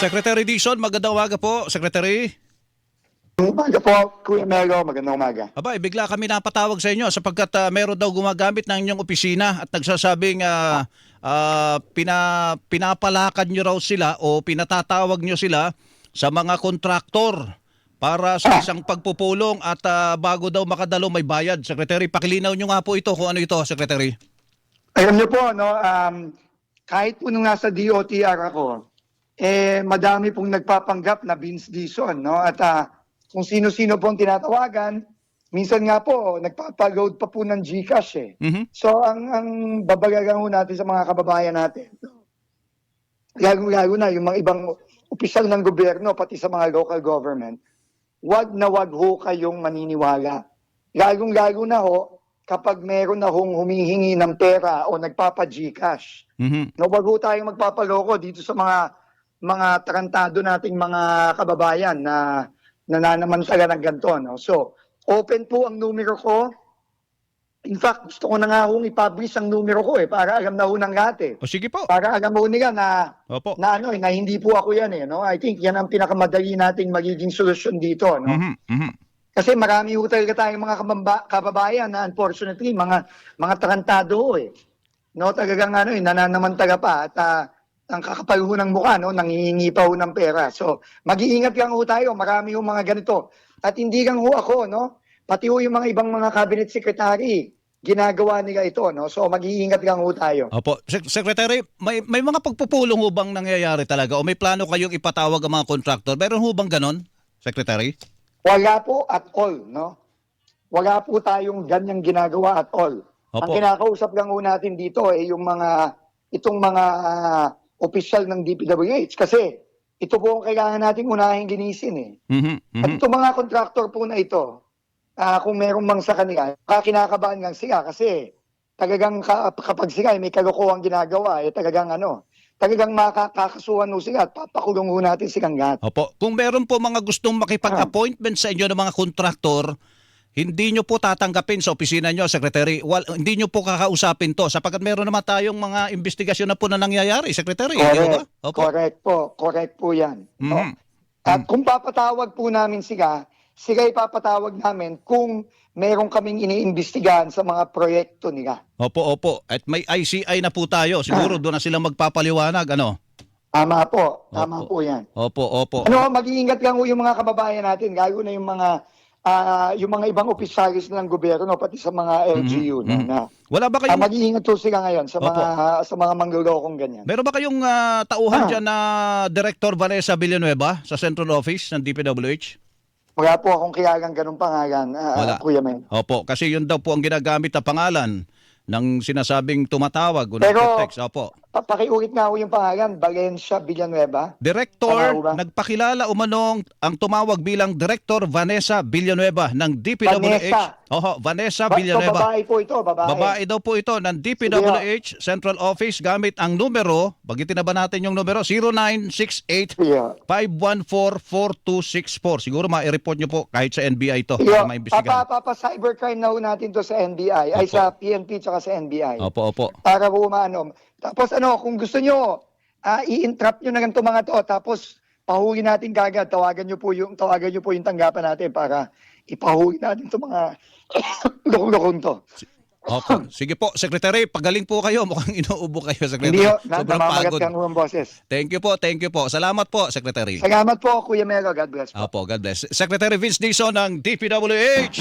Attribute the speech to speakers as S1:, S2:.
S1: Secretary Dixon, magandang umaga po, Secretary.
S2: Umaga po, Kuya Melo. Magandang umaga.
S1: Aba, eh, bigla kami napatawag sa inyo sapagkat ah, meron daw gumagamit ng inyong opisina at nagsasabing ah, ah, pina, pinapalakad nyo raw sila o pinatatawag nyo sila sa mga kontraktor para sa isang pagpupulong at ah, bago daw makadalo may bayad. Secretary, pakilinaw nyo nga po ito kung ano ito, Secretary.
S2: Alam niyo po, no, um, kahit po nung nasa DOTR ako, eh, madami pong nagpapanggap na Vince Dison, no? At ah, kung sino-sino pong tinatawagan, minsan nga po, nagpapaload pa po ng Gcash eh.
S1: Mhm.
S2: So, ang, ang babagagan ho natin sa mga kababayan natin, lalo-lalo na yung mga ibang opisyal ng gobyerno, pati sa mga local government, wag na wag ho kayong maniniwala. Lalong-lalo na ho, kapag meron na hong humihingi ng pera o nagpapa-Gcash.
S1: Mhm.
S2: No, wag ho tayong magpapaloko dito sa mga mga tarantado nating mga kababayan na nananamantala ng ganito. No? So, open po ang numero ko. In fact, gusto ko na nga hong ipublish ang numero ko eh, para alam na ho ng lahat eh.
S1: O sige po.
S2: Para alam ho nila na,
S1: Opo.
S2: na ano eh, na hindi po ako yan eh. No? I think yan ang pinakamadali nating magiging solusyon dito. No?
S1: Mhm. Mhm.
S2: Kasi marami ho talaga tayong mga kabamba- kababayan na unfortunately, mga, mga tarantado ho eh. No, talagang ano eh, nananamantala pa at ah, ang kakapal ho ng mukha, no, nangihingi pa ho ng pera. So, mag-iingat lang ho tayo, marami ho mga ganito. At hindi lang ho ako, no, pati ho yung mga ibang mga cabinet secretary, ginagawa nila ito, no. So, mag-iingat lang ho tayo.
S1: Opo. Sec- Secretary, may, may mga pagpupulong ho bang nangyayari talaga o may plano kayong ipatawag ang mga kontraktor? Meron ho bang ganon, Secretary?
S2: Wala po at all, no? Wala po tayong ganyang ginagawa at all. Ang
S1: Opo.
S2: kinakausap lang ho natin dito ay yung mga, itong mga ah, opisyal ng DPWH kasi ito po ang kailangan nating unahin ginisin eh.
S1: Mhm.
S2: At
S1: Mhm.
S2: itong mga kontraktor po na ito, ah, kung merong mang sa kanila, kinakabahan lang sila kasi talagang ka- kapag sila ay may kalokohang ginagawa, eh talagang ano, talagang makakasuhan sila at papakulong natin silang lahat.
S1: Opo. Kung meron po mga gustong makipag-appointment sa inyo ng mga kontraktor, hindi nyo po tatanggapin sa opisina nyo, Secretary. Wal, hindi nyo po kakausapin to sapagkat meron naman tayong mga investigasyon na po na nangyayari, Secretary.
S2: Correct.
S1: Opo.
S2: Correct po. Correct po yan. No?
S1: Mhm.
S2: At kung papatawag po namin sila, sila ipapatawag namin kung meron kaming iniimbestigahan sa mga proyekto nila.
S1: Opo, opo. At may ICI na po tayo. Siguro doon na sila magpapaliwanag. Ano?
S2: Tama po. Tama
S1: Opo.
S2: po yan.
S1: Opo, opo.
S2: Ano, mag-iingat lang po yung mga kababayan natin, lalo na yung mga ah, yung mga ibang opisyalis ng gobyerno pati sa mga LGU no,
S1: mhm.
S2: na
S1: Wala ba
S2: ah,
S1: kayong
S2: mag-iingat po sila ngayon sa
S1: Opo.
S2: mga sa mga manglulokong ganyan.
S1: Meron ba kayong ah, tauhan
S2: Ah.
S1: dyan na Director Vanessa Villanueva sa Central Office ng DPWH?
S2: Wala po akong kilalang ganung pangalan, ah,
S1: Wala.
S2: Kuya Men.
S1: Opo, kasi yun daw po ang ginagamit na pangalan ng sinasabing tumatawag o
S2: Pero-
S1: nagte-text. Opo.
S2: Pa- Pakiulit nga ho yung pangalan, Valencia Villanueva.
S1: Director,
S2: Tama ho ba?
S1: nagpakilala umanong ang tumawag bilang Director Vanessa Villanueva ng DPWH.
S2: Vanessa.
S1: Oho, Vanessa
S2: Ba-
S1: Villanueva.
S2: babae po ito, babae.
S1: Babae daw po ito ng DPWH Central Office gamit ang numero, bagitin na ba natin yung numero? 0968
S2: Yeah.
S1: 514-4264. Siguro ma-report nyo po kahit sa NBI to
S2: Yeah.
S1: para maimbestigahan.
S2: Papa, papa, cybercrime na ho natin to sa NBI, ay
S1: Opo.
S2: sa PNP tsaka sa NBI.
S1: Opo, opo.
S2: Para po maano. Tapos ano, kung gusto nyo, ah, i-entrap nyo na ganito mga to, tapos pahuli natin kagad, tawagan nyo po yung, tawagan nyo po yung tanggapan natin para ipahuli natin itong mga lukong-lukong to.
S1: Opo. Sige po, Secretary, pagaling po kayo. Mukhang inuubo kayo, Secretary.
S2: Hindi ho,
S1: Sobrang pagod.
S2: kang ng boses.
S1: Thank you po, thank you po. Salamat po, Secretary.
S2: Salamat po, Kuya Melo. God bless po.
S1: Opo, God bless. Secretary Vince Dixon ng DPWH.